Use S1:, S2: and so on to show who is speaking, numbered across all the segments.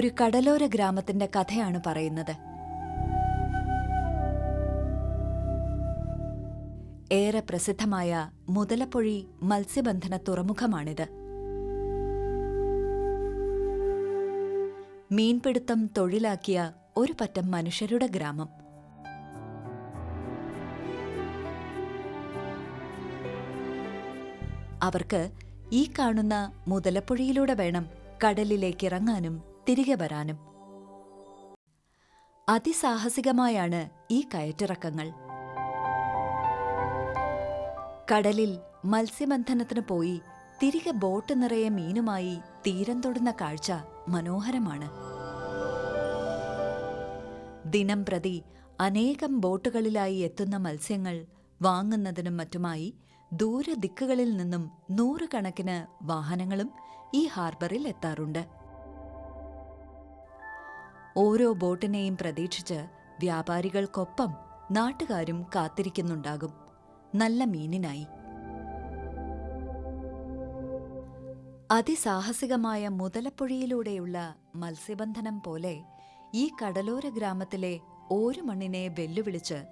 S1: ഒരു കടലോര ഗ്രാമത്തിന്റെ കഥയാണ് പറയുന്നത്. ഏറെ പ്രസിദ്ധമായ മുതലപ്പൊഴി മത്സ്യബന്ധന തുറമുഖമാണിത്. മീൻപിടുത്തം തൊഴിലാക്കിയ ഒരു പറ്റം മനുഷ്യരുടെ ഗ്രാമം. അവർക്ക് ഈ കാണുന്ന മുതലപ്പുഴയിലൂടെ വേണം കടലിലേക്ക് ഇറങ്ങാനും തിരികെ വരാനും. അതിസാഹസികമായാണ് ഈ കയറ്റിറക്കങ്ങൾ. കടലിൽ മത്സ്യബന്ധനത്തിന് പോയി തിരികെ ബോട്ട് നിറയെ മീനുമായി തീരം തൊടുന്ന കാഴ്ച മനോഹരമാണ്. ദിനം പ്രതി അനേകം ബോട്ടുകളിലായി എത്തുന്ന മത്സ്യങ്ങൾ വാങ്ങുന്നതിനും മറ്റുമായി ദൂരദിക്കുകളിൽ നിന്നും നൂറുകണക്കിന് വാഹനങ്ങളും ഈ ഹാർബറിൽ എത്താറുണ്ട്. ഓരോ ബോട്ടിനെയും പ്രതീക്ഷിച്ച് വ്യാപാരികൾക്കൊപ്പം നാട്ടുകാരും കാത്തിരിക്കുന്നുണ്ടാകും. നല്ല മീനിനായി. അതിസാഹസികമായ മുതലപ്പുഴയിലൂടെയുള്ള മത്സ്യബന്ധനം പോലെ ഈ കടലോര ഗ്രാമത്തിലെ ഒരു മണ്ണിനെ വെല്ലുവിളിച്ച്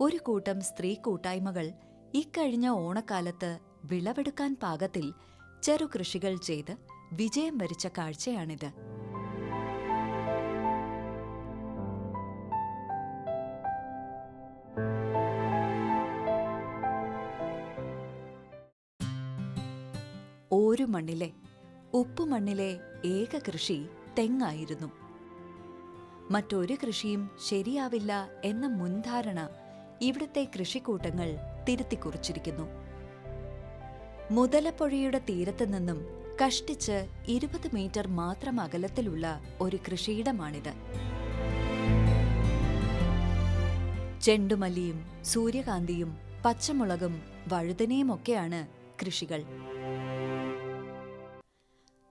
S1: ഒരു കൂട്ടം സ്ത്രീ കൂട്ടായ്മകൾ ഇക്കഴിഞ്ഞ ഓണക്കാലത്ത് വിളവെടുക്കാൻ പാകത്തിൽ ചെറുകൃഷികൾ ചെയ്ത് വിജയം വരിച്ച കാഴ്ചയാണിത്. മണ്ണിലെ ഉപ്പുമണ്ണിലെ ഏക കൃഷി തെങ്ങായിരുന്നു. മറ്റൊരു കൃഷിയും ശരിയാവില്ല എന്ന മുൻധാരണ ഇവിടുത്തെ കൃഷിക്കൂട്ടങ്ങൾ തിരുത്തിക്കുറിച്ചിരിക്കുന്നു. മുതലപ്പുഴയുടെ തീരത്ത് നിന്നും കഷ്ടിച്ച് ഇരുപത് മീറ്റർ മാത്രം അകലത്തിലുള്ള ഒരു കൃഷിയിടമാണിത്. ചെണ്ടുമല്ലിയും സൂര്യകാന്തിയും പച്ചമുളകും വഴുതനയുമൊക്കെയാണ് കൃഷികൾ.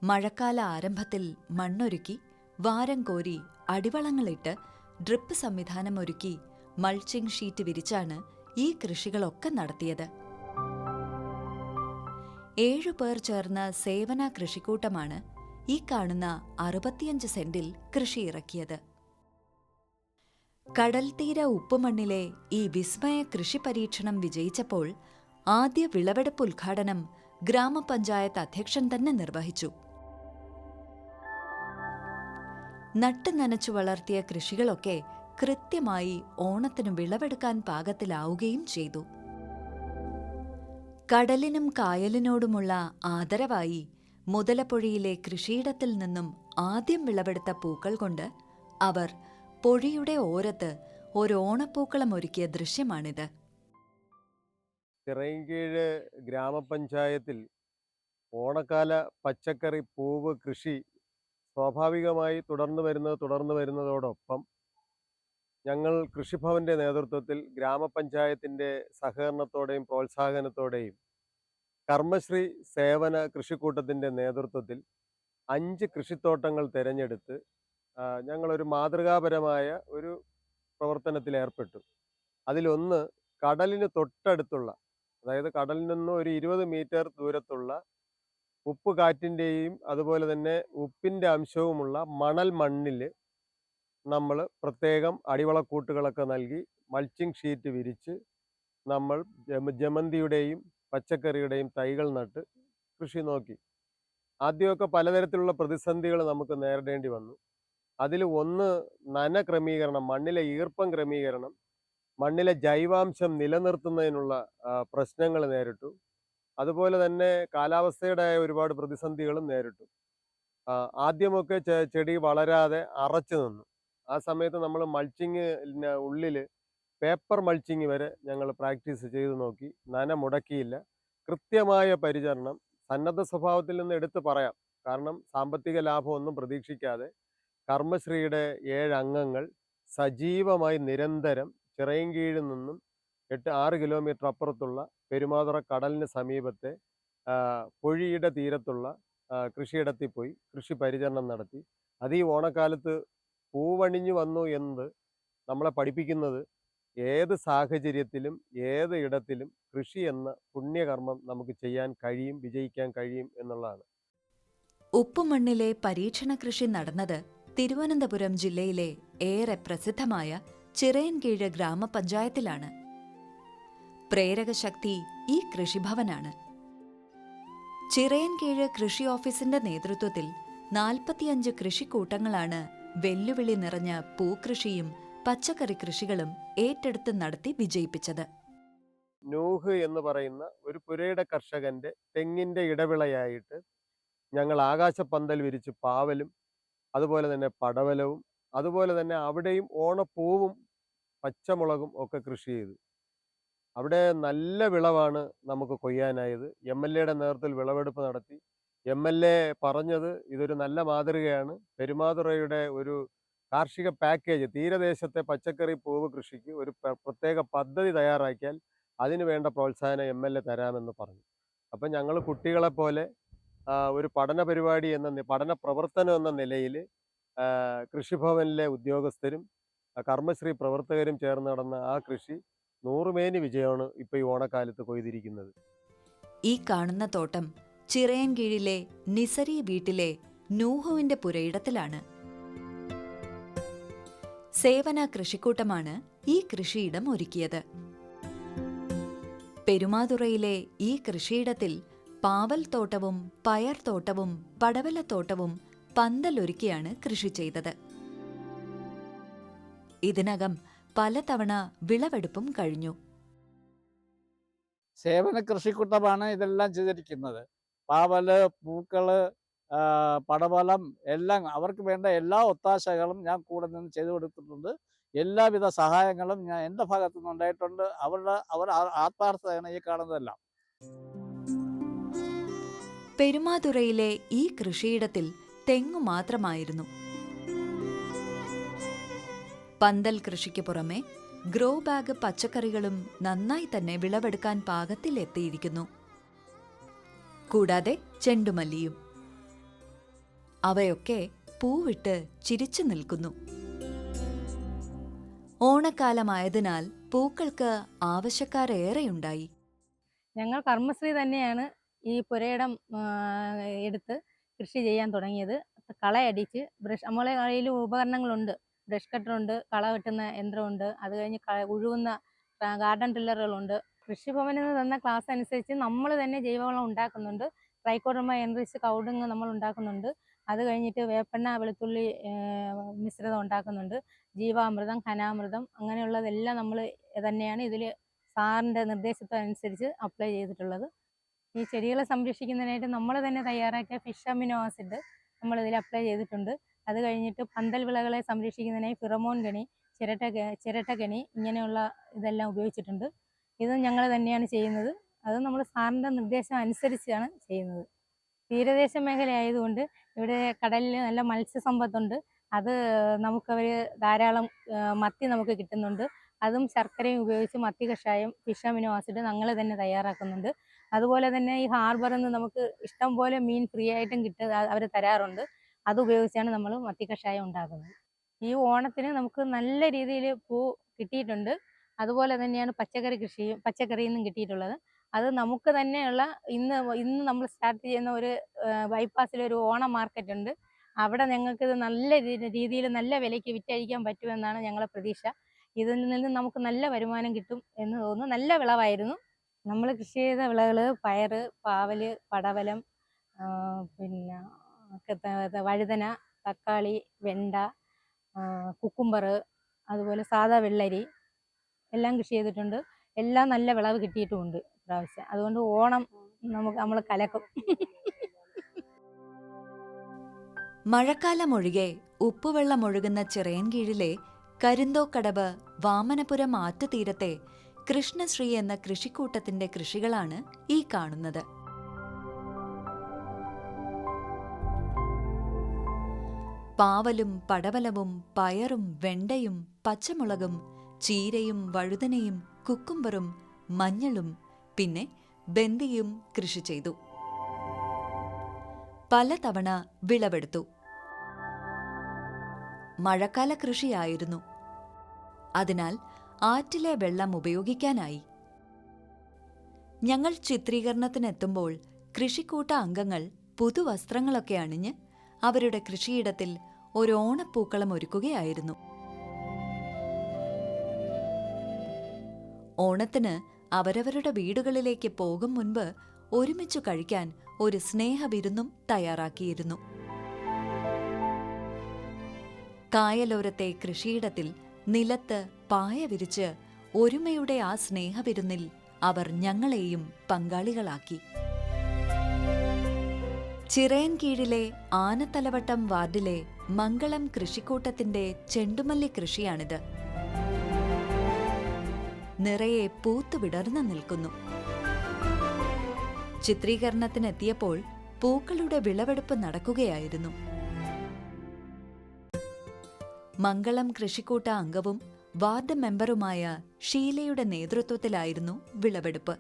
S1: മഴക്കാല ആരംഭത്തിൽ മണ്ണൊരുക്കി വാരം കോരി അടിവളങ്ങളിട്ട് ഡ്രിപ്പ് സംവിധാനം ഒരുക്കി മൾച്ചിംഗ് ഷീറ്റ് വിരിച്ചാണ് ഈ കൃഷികളൊക്കെ നടത്തിയത്. ഏഴു പേർ ചേർന്ന സേവന കൃഷിക്കൂട്ടമാണ് ഈ കാണുന്ന അറുപത്തിയഞ്ച് സെന്റിൽ കൃഷിയിറക്കിയത് കടൽത്തീര ഉപ്പുമണ്ണിലെ ഈ വിസ്മയ കൃഷി പരീക്ഷണം വിജയിച്ചപ്പോൾ ആദ്യ വിളവെടുപ്പ് ഉദ്ഘാടനം ഗ്രാമപഞ്ചായത്ത് അധ്യക്ഷൻ തന്നെ നിർവഹിച്ചു. നട്ടു നനച്ചു വളർത്തിയ കൃഷികളൊക്കെ കൃത്യമായി ഓണത്തിന് വിളവെടുക്കാൻ പാകത്തിലാവുകയും ചെയ്തു. കടലിനും കായലിനോടുമുള്ള ആദരവായി മുതലപ്പൊഴിയിലെ കൃഷിയിടത്തിൽ നിന്നും ആദ്യം വിളവെടുത്ത പൂക്കൾ കൊണ്ട് അവർ പൊഴിയുടെ ഓരത്ത് ഒരു ഓണപ്പൂക്കളം ഒരുക്കിയ ദൃശ്യമാണിത്.
S2: ചിറയൻകീഴ് ഗ്രാമപഞ്ചായത്തിൽ ഓണക്കാല പച്ചക്കറി പൂവ് കൃഷി സ്വാഭാവികമായി തുടർന്നു വരുന്നത് തുടർന്നു വരുന്നതോടൊപ്പം ഞങ്ങൾ കൃഷിഭവന്റെ നേതൃത്വത്തിൽ ഗ്രാമപഞ്ചായത്തിന്റെ സഹകരണത്തോടെയും പ്രോത്സാഹനത്തോടെയും കർമ്മശ്രീ സേവന കൃഷിക്കൂട്ടത്തിന്റെ നേതൃത്വത്തിൽ അഞ്ച് കൃഷിത്തോട്ടങ്ങൾ തിരഞ്ഞെടുത്ത് ഞങ്ങളൊരു മാതൃകാപരമായ ഒരു പ്രവർത്തനത്തിൽ ഏർപ്പെട്ടു. അതിലൊന്ന് കടലിന് തൊട്ടടുത്തുള്ള അതായത് കടലിൽ നിന്നും ഒരു ഇരുപത് മീറ്റർ ദൂരത്തുള്ള ഉപ്പ് കാറ്റിന്റെയും അതുപോലെ തന്നെ ഉപ്പിന്റെ അംശവുമുള്ള മണൽ മണ്ണിൽ നമ്മൾ പ്രത്യേകം അടിവളക്കൂട്ടുകളൊക്കെ നൽകി മൾച്ചിങ് ഷീറ്റ് വിരിച്ച് നമ്മൾ ജമന്തിയുടെയും പച്ചക്കറിയുടെയും തൈകൾ നട്ട് കൃഷി നോക്കി. ആദ്യമൊക്കെ പലതരത്തിലുള്ള പ്രതിസന്ധികൾ നമുക്ക് നേരിടേണ്ടി വന്നു. അതിൽ ഒന്ന് നന ക്രമീകരണം മണ്ണിലെ ഈർപ്പം ക്രമീകരണം മണ്ണിലെ ജൈവാംശം നിലനിർത്തുന്നതിനുള്ള പ്രശ്നങ്ങൾ നേരിട്ടു. അതുപോലെ തന്നെ കാലാവസ്ഥയുടെ ഒരുപാട് പ്രതിസന്ധികളും നേരിട്ടു. ആദ്യമൊക്കെ ചെടി വളരാതെ അറച്ചു നിന്നു. ആ സമയത്ത് നമ്മൾ മൾച്ചിങ് ഉള്ളിൽ പേപ്പർ മൾച്ചിങ് വരെ ഞങ്ങൾ പ്രാക്ടീസ് ചെയ്തു നോക്കി. നന മുടക്കിയില്ല. കൃത്യമായ പരിചരണം. സന്നദ്ധ സ്വഭാവത്തിൽ നിന്ന് എടുത്തു പറയാം. കാരണം സാമ്പത്തിക ലാഭമൊന്നും പ്രതീക്ഷിക്കാതെ കർമ്മശ്രീയുടെ ഏഴ് അംഗങ്ങൾ സജീവമായി നിരന്തരം ചിറയും കീഴിൽ നിന്നും എട്ട് ആറ് കിലോമീറ്റർ അപ്പുറത്തുള്ള പെരുമാതുറ കടലിന് സമീപത്തെ പൊഴിയുടെ തീരത്തുള്ള കൃഷിയിടത്തിൽ പോയി കൃഷി പരിചരണം നടത്തി. അത് ഈ ഓണക്കാലത്ത് പൂവണിഞ്ഞു വന്നു എന്നത് നമ്മളെ പഠിപ്പിക്കുന്നത് ഏത് സാഹചര്യത്തിലും ഏത് ഇടത്തിലും കൃഷി എന്ന പുണ്യകർമ്മം നമുക്ക് ചെയ്യാൻ കഴിയും വിജയിക്കാൻ കഴിയും എന്നുള്ളതാണ്.
S1: ഉപ്പുമണ്ണിലെ പരീക്ഷണ കൃഷി നടന്നത് തിരുവനന്തപുരം ജില്ലയിലെ ഏറെ പ്രസിദ്ധമായ ചിറയൻകീഴ് ഗ്രാമപഞ്ചായത്തിലാണ്. പ്രേരകശക്തി ഈ കൃഷിഭവനാണ്. ചിറയൻകീഴ് കൃഷി ഓഫീസിന്റെ നേതൃത്വത്തിൽ നാൽപ്പത്തിയഞ്ച് കൃഷിക്കൂട്ടങ്ങളാണ് വെല്ലുവിളി നിറഞ്ഞ പൂക്കൃഷിയും പച്ചക്കറി കൃഷികളും ഏറ്റെടുത്ത് നടത്തി വിജയിപ്പിച്ചത്.
S2: നൂഹ് എന്ന് പറയുന്ന ഒരു പുരയിട കർഷകന്റെ തെങ്ങിന്റെ ഇടവിളയായിട്ട് ഞങ്ങൾ ആകാശപ്പന്തൽ വിരിച്ച് പാവലും അതുപോലെ തന്നെ പടവലവും അതുപോലെ തന്നെ അവിടെയും ഓണപ്പൂവും പച്ചമുളകും ഒക്കെ കൃഷി ചെയ്തു. അവിടെ നല്ല വിളവാണ് നമുക്ക് കൊയ്യാനായത്. എം എൽ എയുടെ നേതൃത്വത്തിൽ വിളവെടുപ്പ് നടത്തി. എം എൽ എ പറഞ്ഞത് ഇതൊരു നല്ല മാതൃകയാണ്. പെരുമാതുറയുടെ ഒരു കാർഷിക പാക്കേജ് തീരദേശത്തെ പച്ചക്കറി പൂവ് കൃഷിക്ക് ഒരു പ്രത്യേക പദ്ധതി തയ്യാറാക്കിയാൽ അതിന് വേണ്ട പ്രോത്സാഹനം എം എൽ എ തരാമെന്ന് പറഞ്ഞു. അപ്പം ഞങ്ങൾ കുട്ടികളെപ്പോലെ ഒരു പഠന പരിപാടി എന്ന പഠന പ്രവർത്തനം എന്ന നിലയിൽ കൃഷിഭവനിലെ ഉദ്യോഗസ്ഥരും കർമ്മശ്രീ പ്രവർത്തകരും ചേർന്ന് നടന്ന ആ കൃഷി നൂറുമേനി വിജയമാണ് ഇപ്പോൾ ഈ ഓണക്കാലത്ത് കൊയ്തിരിക്കുന്നത്.
S1: ഈ കാണുന്ന തോട്ടം ചിറയൻകീഴിലെ നിസരി വീട്ടിലെ നൂഹുവിന്റെ പുരയിടത്തിലാണ്. സേവന കൃഷിക്കൂട്ടമാണ് ഈ കൃഷിയിടം ഒരുക്കിയത്. പെരുമാതുറയിലെ ഈ കൃഷിയിടത്തിൽ പാവൽ തോട്ടവും പയർ തോട്ടവും പടവല പടവലത്തോട്ടവും പന്തലൊരുക്കിയാണ് കൃഷി ചെയ്തത്. ഇതിനകം പലതവണ വിളവെടുപ്പും കഴിഞ്ഞു.
S3: സേവന കൃഷിക്കൂട്ടമാണ് ഇതെല്ലാം ചെയ്തിരിക്കുന്നത്. പാവൽ പൂക്കൾ പടവലം എല്ലാം അവർക്ക് വേണ്ട എല്ലാ ഒത്താശകളും ഞാൻ കൂടെ നിന്ന് ചെയ്തു കൊടുത്തിട്ടുണ്ട്. എല്ലാവിധ സഹായങ്ങളും ഞാൻ എന്റെ ഭാഗത്തു നിന്ന് ഉണ്ടായിട്ടുണ്ട്. അവരുടെ അവർ ആത്മാർത്ഥതയാണ് ഈ കാണുന്നതെല്ലാം.
S1: പെരുമാതുറയിലെ ഈ കൃഷിയിടത്തിൽ തെങ്ങു മാത്രമായിരുന്നു. പന്തൽ കൃഷിക്ക് പുറമെ ഗ്രോ ബാഗ് പച്ചക്കറികളും നന്നായി തന്നെ വിളവെടുക്കാൻ പാകത്തിൽ എത്തിയിരിക്കുന്നു. കൂടാതെ ചെണ്ടുമല്ലിയും. അവയൊക്കെ പൂവിട്ട് ചിരിച്ചു നിൽക്കുന്നു. ഓണക്കാലമായതിനാൽ പൂക്കൾക്ക് ആവശ്യക്കാരേറെയുണ്ടായി.
S4: ഞങ്ങൾ കർമ്മശ്രീ തന്നെയാണ് ഈ പുരയിടം എടുത്ത് കൃഷി ചെയ്യാൻ തുടങ്ങിയത്. കളയടിച്ച് ബ്രഷ് നമ്മളെ കയ്യിൽ ഉപകരണങ്ങളുണ്ട്. ബ്രഷ് കട്ടറുണ്ട് കള വെട്ടുന്ന യന്ത്രമുണ്ട് അത് കഴിഞ്ഞ് ഉഴുവുന്ന ഗാർഡൻ ടില്ലറുകളുണ്ട് കൃഷിഭവനിൽ നിന്ന് തന്ന ക്ലാസ് അനുസരിച്ച് നമ്മൾ തന്നെ ജൈവവളം ഉണ്ടാക്കുന്നുണ്ട്. ട്രൈക്കോഡർമ എൻറിച്ച് കൗഡിങ് നമ്മൾ ഉണ്ടാക്കുന്നുണ്ട്. അത് കഴിഞ്ഞിട്ട് വേപ്പെണ്ണ വെളുത്തുള്ളി മിശ്രിതം ഉണ്ടാക്കുന്നുണ്ട്. ജീവാമൃതം ഖനാമൃതം അങ്ങനെയുള്ളതെല്ലാം നമ്മൾ തന്നെയാണ് ഇതിൽ സാറിന്റെ നിർദ്ദേശത്തിനനുസരിച്ച് അപ്ലൈ ചെയ്തിട്ടുള്ളത്. ഈ ചെടികളെ സംരക്ഷിക്കുന്നതിനായിട്ട് നമ്മൾ തന്നെ തയ്യാറാക്കിയ ഫിഷ് അമിനോ ആസിഡ് നമ്മളിതിൽ അപ്ലൈ ചെയ്തിട്ടുണ്ട്. അത് കഴിഞ്ഞിട്ട് പന്തൽ വിളകളെ സംരക്ഷിക്കുന്നതിനായി ഫിറമോൺ കണി ചിരട്ട ചിരട്ട കണി ഇങ്ങനെയുള്ള ഇതെല്ലാം ഉപയോഗിച്ചിട്ടുണ്ട്. ഇത് ഞങ്ങൾ തന്നെയാണ് ചെയ്യുന്നത്. അത് നമ്മൾ സാറിന്റെ നിർദ്ദേശം അനുസരിച്ചാണ് ചെയ്യുന്നത്. തീരദേശ മേഖല ആയതുകൊണ്ട് ഇവിടെ കടലിൽ നല്ല മത്സ്യസമ്പത്തുണ്ട്. അത് നമുക്കവർ ധാരാളം മത്തി നമുക്ക് കിട്ടുന്നുണ്ട്. അതും ശർക്കരയും ഉപയോഗിച്ച് മത്തി കഷായം ഫിഷ് അമിനോ ആസിഡ് ഞങ്ങൾ തന്നെ തയ്യാറാക്കുന്നുണ്ട്. അതുപോലെ തന്നെ ഈ ഹാർബറിൽ നിന്ന് നമുക്ക് ഇഷ്ടം പോലെ മീൻ ഫ്രീ ആയിട്ടും കിട്ടുക അവർ തരാറുണ്ട്. അത് ഉപയോഗിച്ചാണ് നമ്മൾ മത്തി കഷായം ഉണ്ടാക്കുന്നത്. ഈ ഓണത്തിന് നമുക്ക് നല്ല രീതിയിൽ പൂ കിട്ടിയിട്ടുണ്ട്. അതുപോലെ തന്നെയാണ് പച്ചക്കറി കൃഷിയും പച്ചക്കറിയിൽ നിന്നും കിട്ടിയിട്ടുള്ളത്. അത് നമുക്ക് തന്നെയുള്ള ഇന്ന് ഇന്ന് നമ്മൾ സ്റ്റാർട്ട് ചെയ്യുന്ന ഒരു ബൈപ്പാസിലൊരു ഓണ മാർക്കറ്റ് ഉണ്ട് അവിടെ ഞങ്ങൾക്ക് ഇത് നല്ല രീതിയിൽ നല്ല വിലയ്ക്ക് വിറ്റഴിക്കാൻ പറ്റുമെന്നാണ് ഞങ്ങളെ പ്രതീക്ഷ. ഇതിൽ നിന്ന് നമുക്ക് നല്ല വരുമാനം കിട്ടും എന്ന് തോന്നുന്നു. നല്ല വിളവായിരുന്നു. നമ്മൾ കൃഷി ചെയ്ത വിളകൾ പയർ പാവൽ പടവലം പിന്നെ വഴുതന തക്കാളി വെണ്ട കുക്കുംബർ അതുപോലെ സാധാ വെള്ളരി എല്ലാം കൃഷി ചെയ്തിട്ടുണ്ട്. എല്ലാം നല്ല വിളവ് കിട്ടിയിട്ടുമുണ്ട് പ്രാവശ്യം അതുകൊണ്ട് ഓണം നമുക്ക് നമ്മൾ കലക്കും.
S1: മഴക്കാലമൊഴികെ ഉപ്പുവെള്ളമൊഴുകുന്ന ചിറയൻകീഴിലെ കരിന്തോക്കടവ് വാമനപുരം ആറ്റുതീരത്തെ കൃഷ്ണശ്രീ എന്ന കൃഷിക്കൂട്ടത്തിന്റെ കൃഷികളാണ് ഈ കാണുന്നത്. പാവലും പടവലവും പയറും വെണ്ടയും പച്ചമുളകും ചീരയും വഴുതനയും കുക്കുംബറും മഞ്ഞളും പിന്നെ ബന്ദിയും കൃഷി ചെയ്തു. പലതവണ വിളവെടുത്തു. മഴക്കാല കൃഷിയായിരുന്നു. അതിനാൽ ആറ്റിലെ വെള്ളം ഉപയോഗിക്കാനായി. ഞങ്ങൾ ചിത്രീകരണത്തിനെത്തുമ്പോൾ കൃഷിക്കൂട്ട അംഗങ്ങൾ പുതുവസ്ത്രങ്ങളൊക്കെ അണിഞ്ഞ് അവരുടെ കൃഷിയിടത്തിൽ ഒരു ഓണപ്പൂക്കളം ഒരുക്കുകയായിരുന്നു. ഓണത്തിന് അവരവരുടെ വീടുകളിലേക്ക് പോകും മുൻപ് ഒരുമിച്ചു കഴിക്കാൻ ഒരു സ്നേഹവിരുന്നും തയ്യാറാക്കിയിരുന്നു. കായലോരത്തെ കൃഷിയിടത്തിൽ നിലത്ത് പായ വിരിച്ച് ഒരുമയുടെ ആ സ്നേഹവിരുന്നിൽ അവർ ഞങ്ങളെയും പങ്കാളികളാക്കി. ചിറയൻകീഴിലെ ആനത്തലവട്ടം വാർഡിലെ മംഗളം കൃഷിക്കൂട്ടത്തിന്റെ ചെണ്ടുമല്ലി കൃഷിയാണിത്. നിറയെ പൂത്തുവിടർന്നു നിൽക്കുന്നു. ചിത്രീകരണത്തിനെത്തിയപ്പോൾ പൂക്കളുടെ വിളവെടുപ്പ് നടക്കുകയായിരുന്നു. മംഗളം കൃഷിക്കൂട്ട അംഗവും വാർഡ് മെമ്പറുമായ ഷീലയുടെ നേതൃത്വത്തിലായിരുന്നു വിളവെടുപ്പ്.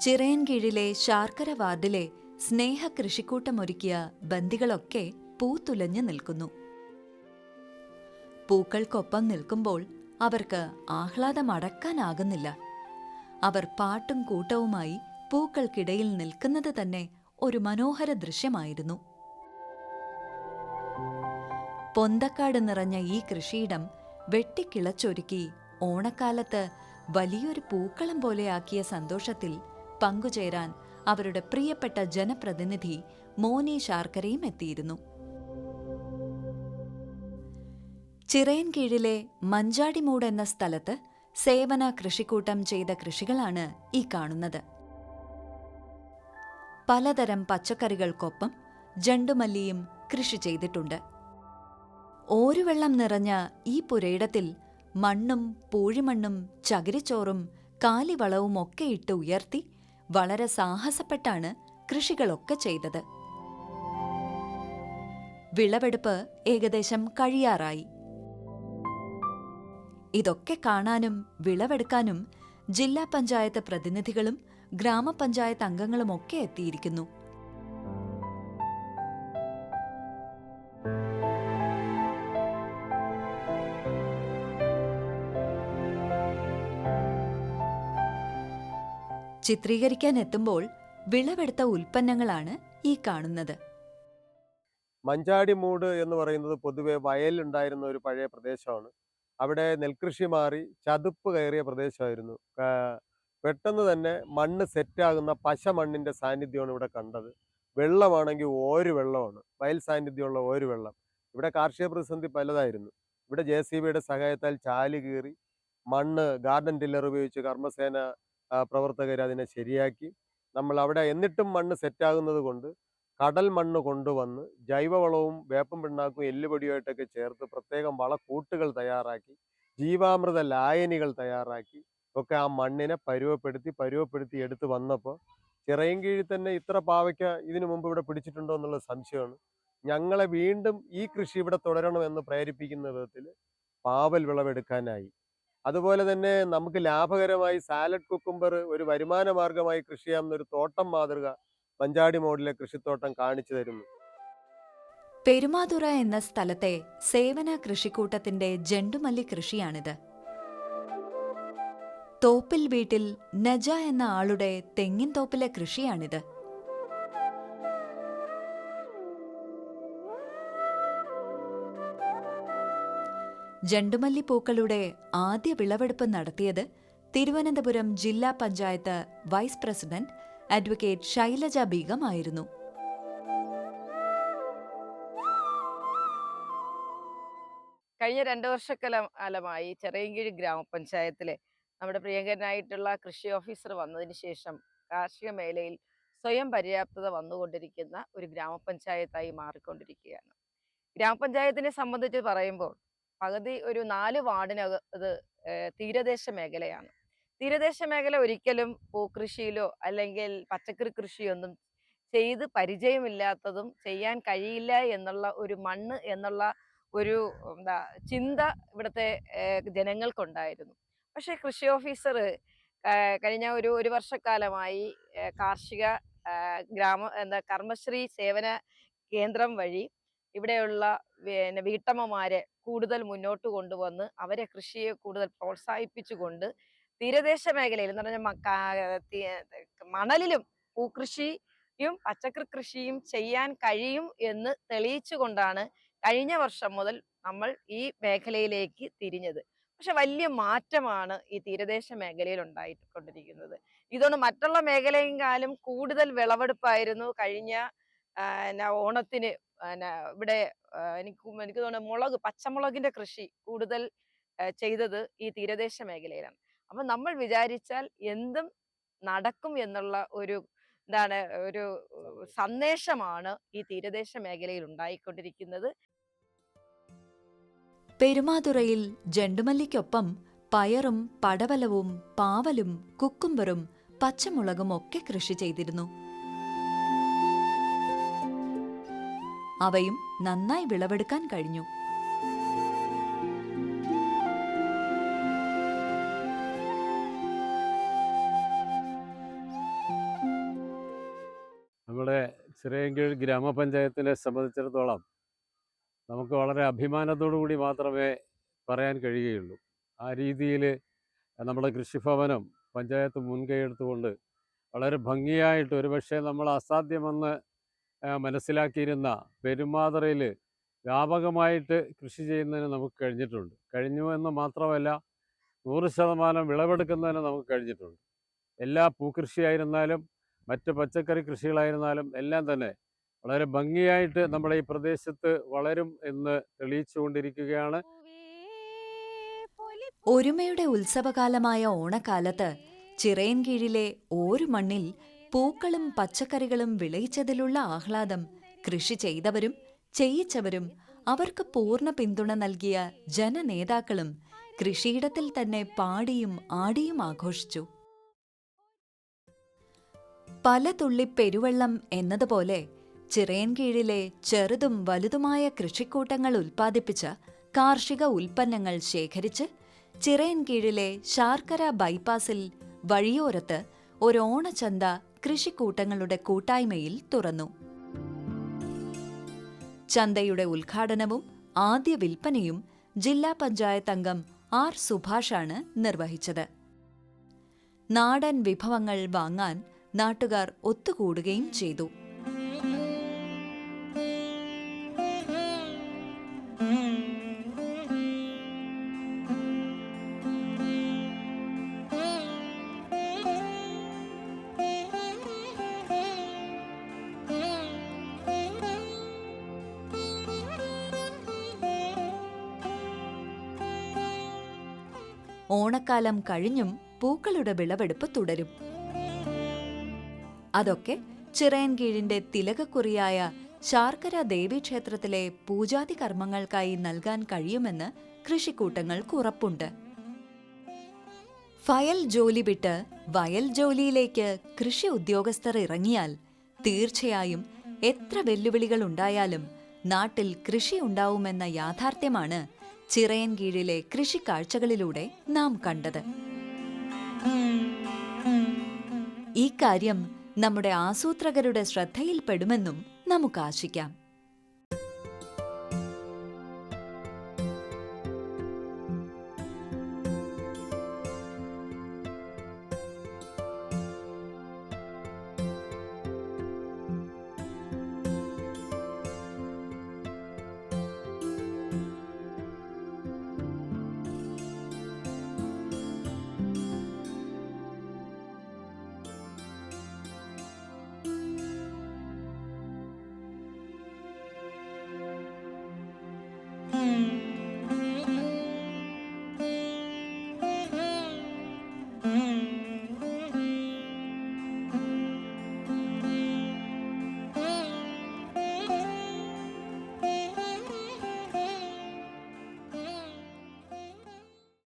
S1: ചിറയൻകീഴിലെ ശാർക്കര വാർഡിലെ സ്നേഹ കൃഷിക്കൂട്ടമൊരുക്കിയ ബന്ദികളൊക്കെ പൂത്തുലഞ്ഞു നിൽക്കുന്നു. പൂക്കൾക്കൊപ്പം നിൽക്കുമ്പോൾ അവർക്ക് ആഹ്ലാദമടക്കാനാകുന്നില്ല അവർ പാട്ടും കൂട്ടവുമായി പൂക്കൾക്കിടയിൽ നിൽക്കുന്നത് തന്നെ ഒരു മനോഹര ദൃശ്യമായിരുന്നു. പൊന്തക്കാട് നിറഞ്ഞ ഈ കൃഷിയിടം വെട്ടിക്കിളച്ചൊരുക്കി ഓണക്കാലത്ത് വലിയൊരു പൂക്കളം പോലെയാക്കിയ സന്തോഷത്തിൽ പങ്കുചേരാൻ അവരുടെ പ്രിയപ്പെട്ട ജനപ്രതിനിധി മോനി ശാർക്കരയും എത്തിയിരുന്നു. ചിറയൻ കീഴിലെ മഞ്ചാടിമൂട് എന്ന സ്ഥലത്ത് സേവന കൃഷിക്കൂട്ടം ചെയ്ത കൃഷികളാണ് ഈ കാണുന്നത്. പലതരം പച്ചക്കറികൾക്കൊപ്പം ജണ്ടുമല്ലിയും കൃഷി ചെയ്തിട്ടുണ്ട്. ഓരുവെള്ളം നിറഞ്ഞ ഈ പുരയിടത്തിൽ മണ്ണും പൂഴിമണ്ണും ചകിരിച്ചോറും കാലിവളവും ഒക്കെ ഇട്ട് ഉയർത്തി വളരെ സാഹസപ്പെട്ടാണ് കൃഷികളൊക്കെ ചെയ്തത്. വിളവെടുപ്പ് ഏകദേശം കഴിയാറായി. ഇതൊക്കെ കാണാനും വിളവെടുക്കാനും ജില്ലാ പഞ്ചായത്ത് പ്രതിനിധികളും ഗ്രാമപഞ്ചായത്ത് അംഗങ്ങളുമൊക്കെ എത്തിയിരിക്കുന്നു. ചിത്രീകരിക്കാൻ എത്തുമ്പോൾ വിളവെടുത്ത ഉൽപ്പന്നങ്ങളാണ് ഈ കാണുന്നത്.
S2: മഞ്ചാടി മൂട് എന്ന് പറയുന്നത് പൊതുവെ വയലുണ്ടായിരുന്ന ഒരു പഴയ പ്രദേശമാണ്. അവിടെ നെൽകൃഷി മാറി ചതുപ്പ് കയറിയ പ്രദേശമായിരുന്നു. പെട്ടെന്ന് തന്നെ മണ്ണ് സെറ്റാകുന്ന പശ മണ്ണിന്റെ സാന്നിധ്യമാണ് ഇവിടെ കണ്ടത്. വെള്ളമാണെങ്കിൽ ഓര് വെള്ളമാണ്. വയൽ സാന്നിധ്യമുള്ള ഓര് വെള്ളം. ഇവിടെ കാർഷിക പ്രതിസന്ധി പലതായിരുന്നു. ഇവിടെ ജെ സി ബിയുടെ സഹായത്താൽ ചാൽ കീറി മണ്ണ് ഗാർഡൻ ടില്ലർ ഉപയോഗിച്ച് കർമ്മസേന പ്രവർത്തകർ അതിനെ ശരിയാക്കി. നമ്മൾ അവിടെ എന്നിട്ടും മണ്ണ് സെറ്റാകുന്നത് കൊണ്ട് കടൽ മണ്ണ് കൊണ്ടുവന്ന് ജൈവവളവും വേപ്പം പിണ്ണാക്കും എല്ലുപൊടിയുമായിട്ടൊക്കെ ചേർത്ത് പ്രത്യേകം വളക്കൂട്ടുകൾ തയ്യാറാക്കി ജീവാമൃത ലായനികൾ തയ്യാറാക്കി ഒക്കെ ആ മണ്ണിനെ പരുവപ്പെടുത്തി പരുവപ്പെടുത്തി എടുത്തു വന്നപ്പോൾ ചിറയും കീഴിൽ തന്നെ ഇത്ര പാവയ്ക്ക ഇതിനു മുമ്പ് ഇവിടെ പിടിച്ചിട്ടുണ്ടോ എന്നുള്ള സംശയമാണ്. ഞങ്ങളെ വീണ്ടും ഈ കൃഷി ഇവിടെ തുടരണമെന്ന് പ്രേരിപ്പിക്കുന്ന വിധത്തിൽ പാവൽ വിളവെടുക്കാനായി. അതുപോലെ തന്നെ നമുക്ക് ലാഭകരമായി സാലഡ് കുക്കുംബർ ഒരു വരുമാന മാർഗമായി കൃഷി ചെയ്യാവുന്ന ഒരു തോട്ടം മാതൃക പഞ്ചാടി മോഡിലെ കൃഷിത്തോട്ടം കാണിച്ചു തരുന്നു.
S1: പെരുമാതുറ എന്ന സ്ഥലത്തെ സേവന കൃഷിക്കൂട്ടത്തിന്റെ ജണ്ടുമല്ലി കൃഷിയാണിത്. തോപ്പിൽ വീട്ടിൽ നജ എന്ന ആളുടെ തെങ്ങിൻ തോപ്പിലെ കൃഷിയാണിത്. ജണ്ടുമല്ലി പൂക്കളുടെ ആദ്യ വിളവെടുപ്പ് നടത്തിയത് തിരുവനന്തപുരം ജില്ലാ panchayat vice president advocate Shailaja Begum ആയിരുന്നു.
S5: കഴിഞ്ഞ രണ്ട് വർഷക്കാലമായി കാലമായി ചെറിയൻകീഴ് ഗ്രാമപഞ്ചായത്തിലെ നമ്മുടെ പ്രിയങ്കരനായിട്ടുള്ള കൃഷി ഓഫീസർ വന്നതിന് ശേഷം കാർഷിക മേഖലയിൽ സ്വയം പര്യാപ്തത വന്നുകൊണ്ടിരിക്കുന്ന ഒരു ഗ്രാമപഞ്ചായത്തായി മാറിക്കൊണ്ടിരിക്കുകയാണ്. ഗ്രാമപഞ്ചായത്തിനെ സംബന്ധിച്ച് പറയുമ്പോൾ പകുതി ഒരു നാല് വാർഡിനകത്ത് തീരദേശ മേഖലയാണ്. തീരദേശ മേഖല ഒരിക്കലും പൂക്കൃഷിയിലോ അല്ലെങ്കിൽ പച്ചക്കറി കൃഷിയോ ഒന്നും ചെയ്ത് പരിചയമില്ലാത്തതും ചെയ്യാൻ കഴിയില്ല എന്നുള്ള ഒരു മണ്ണ് എന്നുള്ള ഒരു എന്താ ചിന്ത ഇവിടുത്തെ ജനങ്ങൾക്കുണ്ടായിരുന്നു. പക്ഷേ കൃഷി ഓഫീസർ കഴിഞ്ഞ ഒരു ഒരു വർഷക്കാലമായി കാർഷിക ഗ്രാമ എന്താ കർമ്മശ്രീ സേവന കേന്ദ്രം വഴി ഇവിടെയുള്ള വീട്ടമ്മമാരെ കൂടുതൽ മുന്നോട്ട് കൊണ്ടുവന്ന് അവരെ കൃഷിയെ കൂടുതൽ പ്രോത്സാഹിപ്പിച്ചുകൊണ്ട് തീരദേശ മേഖലയിൽ എന്ന് പറഞ്ഞാൽ മണലിലും പൂക്കൃഷിയും പച്ചക്കറി കൃഷിയും ചെയ്യാൻ കഴിയും എന്ന് തെളിയിച്ചുകൊണ്ടാണ് കഴിഞ്ഞ വർഷം മുതൽ നമ്മൾ ഈ മേഖലയിലേക്ക് തിരിഞ്ഞത്. പക്ഷെ വലിയ മാറ്റമാണ് ഈ തീരദേശ മേഖലയിൽ ഉണ്ടായിക്കൊണ്ടിരിക്കുന്നത്. ഇതുകൊണ്ട് മറ്റുള്ള മേഖലയെങ്കിലും കൂടുതൽ വിളവെടുപ്പായിരുന്നു കഴിഞ്ഞ ഓണത്തിന് ഇവിടെ എനിക്ക് എനിക്ക് തോന്നുന്നു മുളക് പച്ചമുളകിന്റെ കൃഷി കൂടുതൽ ചെയ്തത് ഈ തീരദേശ മേഖലയിലാണ്. അപ്പൊ നമ്മൾ വിചാരിച്ചാൽ എന്തും നടക്കും എന്നുള്ള ഒരു എന്താണ് ഒരു സന്ദേശമാണ് ഈ തീരദേശ മേഖലയിൽ ഉണ്ടായിക്കൊണ്ടിരിക്കുന്നത്.
S1: പെരുമാതുറയിൽ ജണ്ടുമല്ലിക്കൊപ്പം പയറും പടവലവും പാവലും കുക്കുംബറും പച്ചമുളകും ഒക്കെ കൃഷി ചെയ്തിരുന്നു. അവയും നന്നായി വിളവെടുക്കാൻ കഴിഞ്ഞു.
S6: നമ്മുടെ ചിറയൻകീഴ് ഗ്രാമപഞ്ചായത്തിനെ സംബന്ധിച്ചിടത്തോളം നമുക്ക് വളരെ അഭിമാനത്തോടു കൂടി മാത്രമേ പറയാൻ കഴിയുകയുള്ളൂ. ആ രീതിയിൽ നമ്മുടെ കൃഷിഭവനം പഞ്ചായത്ത് മുൻകൈ എടുത്തുകൊണ്ട് വളരെ ഭംഗിയായിട്ട് ഒരുപക്ഷെ നമ്മൾ അസാധ്യമെന്ന് മനസ്സിലാക്കിയിരുന്ന പെരുമാതറയിൽ വ്യാപകമായിട്ട് കൃഷി ചെയ്യുന്നതിന് നമുക്ക് കഴിഞ്ഞിട്ടുണ്ട്. കഴിഞ്ഞു എന്ന് മാത്രമല്ല നൂറ് ശതമാനം വിളവെടുക്കുന്നതിന് നമുക്ക് കഴിഞ്ഞിട്ടുണ്ട്. എല്ലാ പൂക്കൃഷിയായിരുന്നാലും മറ്റ് പച്ചക്കറി കൃഷികളായിരുന്നാലും എല്ലാം തന്നെ വളരെ ഭംഗിയായിട്ട് നമ്മുടെ ഈ പ്രദേശത്ത് വളരും എന്ന് തെളിയിച്ചുകൊണ്ടിരിക്കുകയാണ്.
S1: ഒരുമയുടെ ഉത്സവകാലമായ ഓണക്കാലത്ത് ചിറയൻകീഴിലെ ഓരു മണ്ണിൽ പൂക്കളും പച്ചക്കറികളും വിളയിച്ചതിലുള്ള ആഹ്ലാദം കൃഷി ചെയ്തവരും ചെയ്യിച്ചവരും അവർക്ക് പൂർണ പിന്തുണ നൽകിയ ജനനേതാക്കളും കൃഷിയിടത്തിൽ തന്നെ പാടിയും ആടിയും ആഘോഷിച്ചു. പല തുള്ളി പെരുവെള്ളം എന്നതുപോലെ ചിറയൻകീഴിലെ ചെറുതും വലുതുമായ കൃഷിക്കൂട്ടങ്ങൾ ഉൽപ്പാദിപ്പിച്ച കാർഷിക ഉൽപ്പന്നങ്ങൾ ശേഖരിച്ച് ചിറയൻകീഴിലെ ശാർക്കര ബൈപ്പാസിൽ വഴിയോരത്ത് ഒരോണച്ചന്ത കൃഷിക്കൂട്ടങ്ങളുടെ കൂട്ടായ്മയിൽ തുറന്നു. ചന്തയുടെ ഉദ്ഘാടനവും ആദ്യ വിൽപ്പനയും ജില്ലാ പഞ്ചായത്ത് അംഗം ആർ സുഭാഷാണ് നിർവഹിച്ചത്. നാടൻ വിഭവങ്ങൾ വാങ്ങാൻ നാട്ടുകാർ ഒത്തുകൂടുകയും ചെയ്തു. ഓണക്കാലം കഴിഞ്ഞും പൂക്കളുടെ വിളവെടുപ്പ് തുടരും. അതൊക്കെ ചിറയൻകീഴിന്റെ തിലകക്കുറിയായ ശാർക്കര ദേവീക്ഷേത്രത്തിലെ പൂജാതി കർമ്മങ്ങൾക്കായി നൽകാൻ കഴിയുമെന്ന് കൃഷിക്കൂട്ടങ്ങൾക്ക് ഉറപ്പുണ്ട്. ഫയൽ ജോലി വിട്ട് വയൽ ജോലിയിലേക്ക് കൃഷി ഉദ്യോഗസ്ഥർ ഇറങ്ങിയാൽ തീർച്ചയായും എത്ര വെല്ലുവിളികൾ ഉണ്ടായാലും നാട്ടിൽ കൃഷി ഉണ്ടാവുമെന്ന യാഥാർത്ഥ്യമാണ് ചിറയൻകീഴിലെ കൃഷിക്കാഴ്ചകളിലൂടെ നാം കണ്ടത്. ഈ കാര്യം നമ്മുടെ ആസൂത്രകരുടെ ശ്രദ്ധയിൽപ്പെടുമെന്നും നമുക്ക് ആശിക്കാം.